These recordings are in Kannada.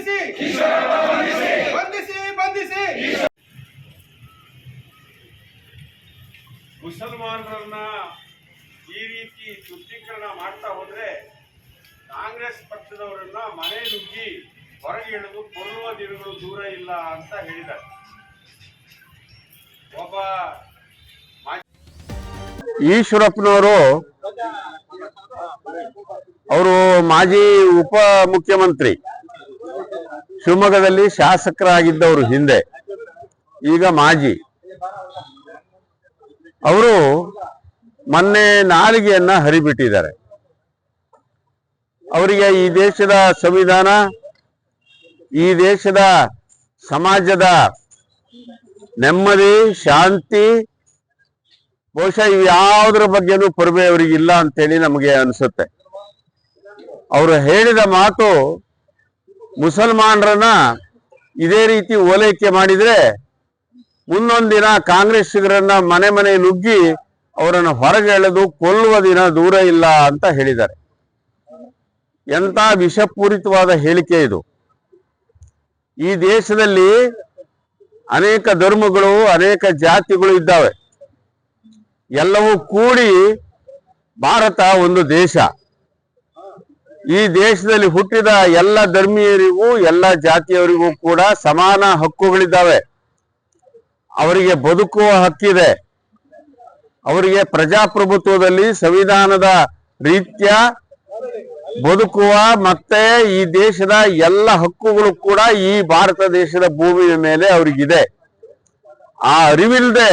ಬಂಧಿಸಿ. ಬಂಧಿಸಿ ಬಂಧಿಸಿ. ಮುಸಲ್ಮಾನರನ್ನ ಈ ರೀತಿ ಶುದ್ಧೀಕರಣ ಮಾಡ್ತಾ ಹೋದ್ರೆ ಕಾಂಗ್ರೆಸ್ ಪಕ್ಷದವರನ್ನ ಮನೆ ನುಗ್ಗಿ ಹೊರಗೆ ಹಿಡಿದು ಕೊಲ್ಲುವ ದಿನಗಳು ದೂರ ಇಲ್ಲ ಅಂತ ಹೇಳಿದ್ದಾರೆ. ಒಬ್ಬ ಈಶ್ವರಪ್ಪನವರು ಅವರು ಮಾಜಿ ಉಪ ಮುಖ್ಯಮಂತ್ರಿ. ಶಿವಮೊಗ್ಗದಲ್ಲಿ ಶಾಸಕರಾಗಿದ್ದವರು ಹಿಂದೆ, ಈಗ ಮಾಜಿ. ಅವರು ಮೊನ್ನೆ ನಾಲಿಗೆಯನ್ನ ಹರಿಬಿಟ್ಟಿದ್ದಾರೆ. ಅವರಿಗೆ ಈ ದೇಶದ ಸಂವಿಧಾನ, ಈ ದೇಶದ ಸಮಾಜದ ನೆಮ್ಮದಿ, ಶಾಂತಿ, ಬಹುಶಃ ಇವು ಯಾವುದ್ರ ಬಗ್ಗೆನೂ ಪರಿವೆ ಅವರಿಗೆ ಇಲ್ಲ ಅಂತೇಳಿ ನಮಗೆ ಅನಿಸುತ್ತೆ. ಅವರು ಹೇಳಿದ ಮಾತು ಮುಸಲ್ಮಾನರನ್ನ ಇದೇ ರೀತಿ ಓಲೈಕೆ ಮಾಡಿದ್ರೆ ಮುಂದೊಂದಿನ ಕಾಂಗ್ರೆಸ್ ಮನೆ ಮನೆ ನುಗ್ಗಿ ಅವರನ್ನು ಹೊರಗೆ ಎಳೆದು ಕೊಲ್ಲುವ ದಿನ ದೂರ ಇಲ್ಲ ಅಂತ ಹೇಳಿದ್ದಾರೆ. ಎಂತ ವಿಷಪೂರಿತವಾದ ಹೇಳಿಕೆ ಇದು. ಈ ದೇಶದಲ್ಲಿ ಅನೇಕ ಧರ್ಮಗಳು, ಅನೇಕ ಜಾತಿಗಳು ಇದ್ದಾವೆ. ಎಲ್ಲವೂ ಕೂಡಿ ಭಾರತ ಒಂದು ದೇಶ. ಈ ದೇಶದಲ್ಲಿ ಹುಟ್ಟಿದ ಎಲ್ಲ ಧರ್ಮೀಯರಿಗೂ, ಎಲ್ಲ ಜಾತಿಯವರಿಗೂ ಕೂಡ ಸಮಾನ ಹಕ್ಕುಗಳಿದ್ದಾವೆ. ಅವರಿಗೆ ಬದುಕುವ ಹಕ್ಕಿದೆ. ಅವರಿಗೆ ಪ್ರಜಾಪ್ರಭುತ್ವದಲ್ಲಿ ಸಂವಿಧಾನದ ರೀತ್ಯ ಬದುಕುವ ಮತ್ತೆ ಈ ದೇಶದ ಎಲ್ಲ ಹಕ್ಕುಗಳು ಕೂಡ ಈ ಭಾರತ ದೇಶದ ಭೂಮಿಯ ಮೇಲೆ ಅವರಿಗಿದೆ. ಆ ಅರಿವಿಲ್ಲದೆ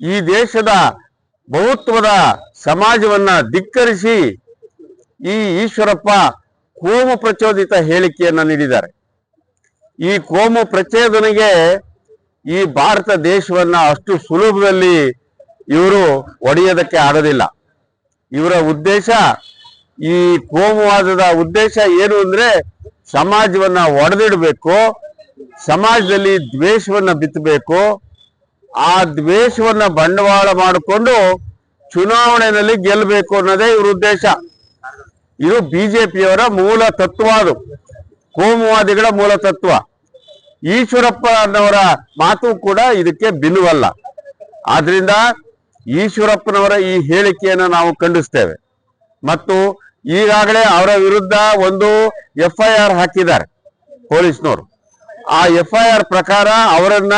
ಈ ದೇಶದ ಬಹುತ್ವದ ಸಮಾಜವನ್ನ ಧಿಕ್ಕರಿಸಿ ಈ ಈಶ್ವರಪ್ಪ ಕೋಮು ಪ್ರಚೋದಿತ ಹೇಳಿಕೆಯನ್ನು ನೀಡಿದ್ದಾರೆ. ಈ ಕೋಮು ಪ್ರಚೋದನೆಗೆ ಈ ಭಾರತ ದೇಶವನ್ನ ಅಷ್ಟು ಸುಲಭದಲ್ಲಿ ಇವರು ಒಡೆಯೋದಕ್ಕೆ ಆಗೋದಿಲ್ಲ. ಇವರ ಉದ್ದೇಶ, ಈ ಕೋಮುವಾದದ ಉದ್ದೇಶ ಏನು ಅಂದ್ರೆ ಸಮಾಜವನ್ನ ಒಡೆದಿಡಬೇಕು, ಸಮಾಜದಲ್ಲಿ ದ್ವೇಷವನ್ನ ಬಿತ್ತಬೇಕು, ಆ ದ್ವೇಷವನ್ನ ಬಂಡವಾಳ ಮಾಡಿಕೊಂಡು ಚುನಾವಣೆಯಲ್ಲಿ ಗೆಲ್ಲಬೇಕು ಅನ್ನೋದೇ ಇವ್ರ ಉದ್ದೇಶ. ಇದು ಬಿಜೆಪಿಯವರ ಮೂಲ ತತ್ವ ಅದು. ಕೋಮುವಾದಿಗಳ ಮೂಲ ತತ್ವ. ಈಶ್ವರಪ್ಪ ಅನ್ನವರ ಮಾತು ಕೂಡ ಇದಕ್ಕೆ ಭಿನ್ನವಲ್ಲ ಆದ್ರಿಂದ ಈಶ್ವರಪ್ಪನವರ ಈ ಹೇಳಿಕೆಯನ್ನು ನಾವು ಖಂಡಿಸ್ತೇವೆ. ಮತ್ತು ಈಗಾಗಲೇ ಅವರ ವಿರುದ್ಧ ಒಂದು ಎಫ್ ಐ ಆರ್ ಹಾಕಿದ್ದಾರೆ ಪೊಲೀಸ್ನವರು ಆ ಎಫ್ ಐ ಆರ್ ಪ್ರಕಾರ ಅವರನ್ನ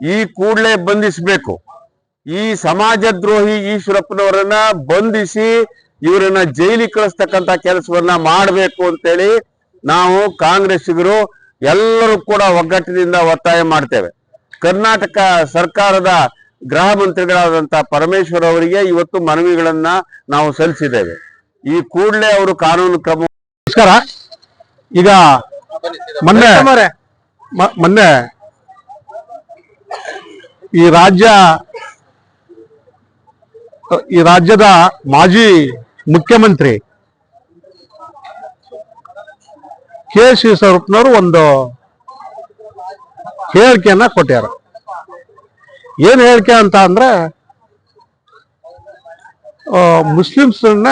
ಈ ಕೂಡಲೇ ಬಂಧಿಸಬೇಕು. ಈ ಸಮಾಜ ದ್ರೋಹಿ ಈಶ್ವರಪ್ಪನವರನ್ನ ಬಂಧಿಸಿ ಇವರನ್ನ ಜೈಲಿಗೆ ಕಳಿಸ್ತಕ್ಕಂತ ಕೆಲಸವನ್ನ ಮಾಡಬೇಕು ಅಂತೇಳಿ ನಾವು ಕಾಂಗ್ರೆಸ್ಸಿಗರು ಎಲ್ಲರೂ ಕೂಡ ಒಗ್ಗಟ್ಟಿನಿಂದ ಒತ್ತಾಯ ಮಾಡ್ತೇವೆ. ಕರ್ನಾಟಕ ಸರ್ಕಾರದ ಗೃಹ ಮಂತ್ರಿಗಳಾದಂತ ಪರಮೇಶ್ವರ್ ಅವರಿಗೆ ಇವತ್ತು ಮನವಿಗಳನ್ನ ನಾವು ಸಲ್ಲಿಸಿದ್ದೇವೆ. ಈ ಕೂಡಲೇ ಅವರು ಕಾನೂನು ಕ್ರಮ ನಮಸ್ಕಾರ. ಈಗ ಮೊನ್ನೆ ಮೊನ್ನೆ ಈ ರಾಜ್ಯ ಈ ರಾಜ್ಯದ ಮಾಜಿ ಮುಖ್ಯಮಂತ್ರಿ ಕೆ ಸಿ ಈಶ್ವರಪ್ಪನವರು ಒಂದು ಹೇಳಿಕೆಯನ್ನ ಕೊಟ್ಟಾರ ಏನು ಹೇಳಿಕೆ ಅಂತ ಅಂದ್ರೆ ಮುಸ್ಲಿಮ್ಸನ್ನ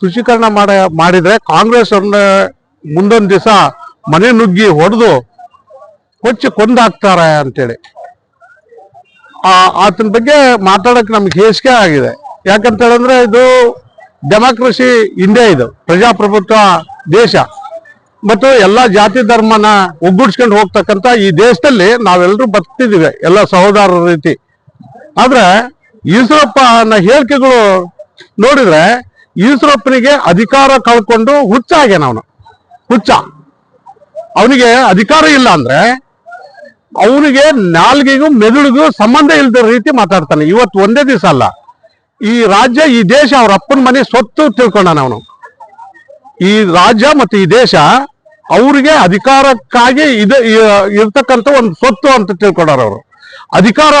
ತುಷ್ಟೀಕರಣ ಮಾಡ, ಮಾಡಿದ್ರೆ ಕಾಂಗ್ರೆಸ್ ಅವ್ರನ್ನ ಮುಂದೊಂದು ದಿವಸ ಮನೆ ನುಗ್ಗಿ ಹೊಡೆದು ಕೊಚ್ಚಿ ಕೊಂದಾಕ್ತಾರೆ ಅಂತೇಳಿ. ಆತನ ಬಗ್ಗೆ ಮಾತಾಡಕ್ ನಮ್ಗೆ ಹೇಸಿಗೆ ಆಗಿದೆ. ಯಾಕಂತ ಹೇಳಿದ್ರೆ ಇದು ಡೆಮಾಕ್ರಸಿ ಇಂಡಿಯಾ ಇದು, ಪ್ರಜಾಪ್ರಭುತ್ವ ದೇಶ. ಮತ್ತು ಎಲ್ಲ ಜಾತಿ ಧರ್ಮನ ಒಗ್ಗೂಡ್ಸ್ಕೊಂಡು ಹೋಗ್ತಕ್ಕಂಥ ಈ ದೇಶದಲ್ಲಿ ನಾವೆಲ್ಲರೂ ಬರ್ತಿದ್ದೀವಿ ಎಲ್ಲ ಸಹೋದರರ ರೀತಿ. ಆದ್ರೆ ಈಶ್ವರಪ್ಪನ ಹೇಳಿಕೆಗಳು ನೋಡಿದ್ರೆ ಈಶ್ವರಪ್ಪನಿಗೆ ಅಧಿಕಾರ ಕಳ್ಕೊಂಡು ಹುಚ್ಚ ಆಗ್ಯಾನ ಅವನು. ಹುಚ್ಚ. ಅವನಿಗೆ ಅಧಿಕಾರ ಇಲ್ಲ ಅಂದ್ರೆ ಅವನಿಗೆ ನಾಲ್ಗೆಗೂ ಮೆದುಳಿಗೂ ಸಂಬಂಧ ಇಲ್ಲದ ರೀತಿ ಮಾತಾಡ್ತಾನೆ. ಇವತ್ತು ಒಂದೇ ದಿವಸ ಅಲ್ಲ. ಈ ರಾಜ್ಯ, ಈ ದೇಶ ಅವ್ರ ಅಪ್ಪನ ಮನೆ ಸ್ವತ್ತು ತಿಳ್ಕೊಂಡಾನ ಅವನು. ಈ ರಾಜ್ಯ ಮತ್ತು ಈ ದೇಶ ಅವ್ರಿಗೆ ಅಧಿಕಾರಕ್ಕಾಗಿ ಇದು ಇರ್ತಕ್ಕಂಥ ಒಂದು ಸ್ವತ್ತು ಅಂತ ತಿಳ್ಕೊಂಡಾರ ಅವರು. ಅಧಿಕಾರ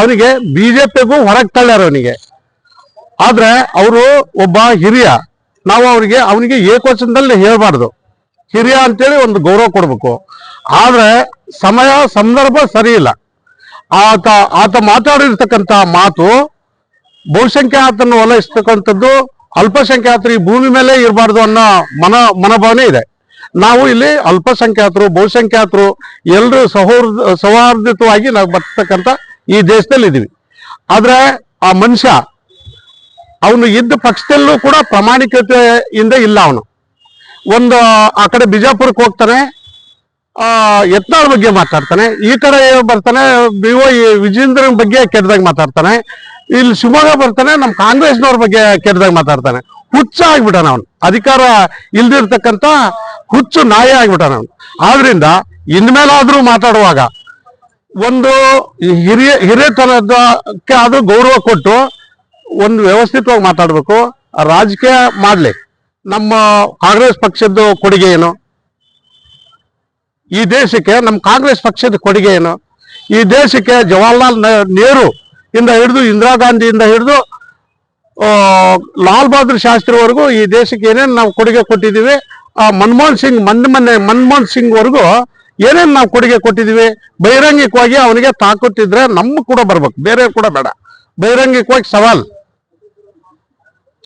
ಅವನಿಗೆ ಬಿಜೆಪಿಗೂ ಹೊರಗೆ ತಳ್ಳ್ಯಾರ ಅವನಿಗೆ. ಆದ್ರೆ ಅವರು ಒಬ್ಬ ಹಿರಿಯ, ನಾವು ಅವರಿಗೆ ಅವನಿಗೆ ಏಕವಚನದಲ್ಲಿ ಹೇಳ್ಬಾರ್ದು. ಹಿರಿಯ ಅಂತೇಳಿ ಒಂದು ಗೌರವ ಕೊಡಬೇಕು. ಆದ್ರೆ ಸಮಯ, ಸಂದರ್ಭ ಸರಿ ಇಲ್ಲ. ಆತ ಆತ ಮಾತಾಡಿರ್ತಕ್ಕಂತ ಮಾತು ಬಹುಸಂಖ್ಯಾತನ್ನು ಓಲೈಸ್ತಕ್ಕಂಥದ್ದು ಅಲ್ಪಸಂಖ್ಯಾತರು ಈ ಭೂಮಿ ಮೇಲೆ ಇರಬಾರ್ದು ಅನ್ನೋ ಮನ ಮನೋಭಾವನೆ ಇದೆ. ನಾವು ಇಲ್ಲಿ ಅಲ್ಪಸಂಖ್ಯಾತರು ಬಹುಸಂಖ್ಯಾತರು ಎಲ್ಲರೂ ಸೌಹಾರ್ದ ಸೌಹಾರ್ದಿತವಾಗಿ ನಾವು ಬರ್ತಕ್ಕಂಥ ಈ ದೇಶದಲ್ಲಿ ಇದ್ದೀವಿ ಆದ್ರೆ ಆ ಮನುಷ್ಯ ಅವನು ಇದ್ದ ಪಕ್ಷದಲ್ಲೂ ಕೂಡ ಪ್ರಾಮಾಣಿಕತೆಯಿಂದ ಇಲ್ಲ ಅವನು. ಒಂದು ಆ ಕಡೆ ಬಿಜಾಪುರಕ್ಕೆ ಹೋಗ್ತಾನೆ, ಆ ಯತ್ನಾಳ್ ಬಗ್ಗೆ ಮಾತಾಡ್ತಾನೆ, ಈ ಕಡೆ ಬರ್ತಾನೆ, ಬಿ ಓ ವಿಜೇಂದ್ರನ ಬಗ್ಗೆ ಕೆಟ್ಟದಾಗ ಮಾತಾಡ್ತಾನೆ ಇಲ್ಲಿ ಶಿವಮೊಗ್ಗ ಬರ್ತಾನೆ ನಮ್ಮ ಕಾಂಗ್ರೆಸ್ನವ್ರ ಬಗ್ಗೆ ಕೆಟ್ಟದಾಗ ಮಾತಾಡ್ತಾನೆ. ಹುಚ್ಚ ಆಗ್ಬಿಟ್ಟಾನ ಅವನು. ಅಧಿಕಾರ ಇಲ್ದಿರ್ತಕ್ಕಂತ ಹುಚ್ಚು ನಾಯಿ ಆಗ್ಬಿಟ್ಟಾನ ಅವನು. ಆದ್ರಿಂದ ಇನ್ಮೇಲಾದ್ರೂ ಮಾತಾಡುವಾಗ ಒಂದು ಹಿರಿಯ, ಹಿರಿಯತನದಕ್ಕೆ ಅದು ಗೌರವ ಕೊಟ್ಟು ಒಂದು ವ್ಯವಸ್ಥಿತವಾಗಿ ಮಾತಾಡಬೇಕು, ರಾಜಕೀಯ ಮಾಡ್ಲಿ. ನಮ್ಮ ಕಾಂಗ್ರೆಸ್ ಪಕ್ಷದ ಕೊಡುಗೆ ಏನು? ಈ ದೇಶಕ್ಕೆ, ನಮ್ಮ ಕಾಂಗ್ರೆಸ್ ಪಕ್ಷದ ಕೊಡುಗೆ ಏನು? ಈ ದೇಶಕ್ಕೆ ಜವಾಹರ್ಲಾಲ್ ನೆಹರು ಇಂದ ಹಿಡಿದು ಇಂದಿರಾ ಗಾಂಧಿಯಿಂದ ಹಿಡಿದು ಲಾಲ್ ಬಹದ್ದೂರ್ ಶಾಸ್ತ್ರಿವರೆಗೂ ಈ ದೇಶಕ್ಕೆ ಏನೇನು ನಾವು ಕೊಡುಗೆ ಕೊಟ್ಟಿದ್ದೀವಿ, ಆ, ಮನಮೋಹನ್ ಸಿಂಗ್ ಮೊನ್ನೆ ಮೊನ್ನೆ ಮನಮೋಹನ್ ಸಿಂಗ್ ವರೆಗೂ ಏನೇನು ನಾವು ಕೊಡುಗೆ ಕೊಟ್ಟಿದ್ದೀವಿ, ಬಹಿರಂಗಿಕವಾಗಿ ಅವನಿಗೆ ತಾಕುತ್ತಿದ್ರೆ ನಮ್ಮ ಕೂಡ ಬರ್ಬೇಕು, ಬೇರೆ ಕೂಡ ಬೇಡ. ಬಹಿರಂಗಿಕವಾಗಿ ಸವಾಲ್.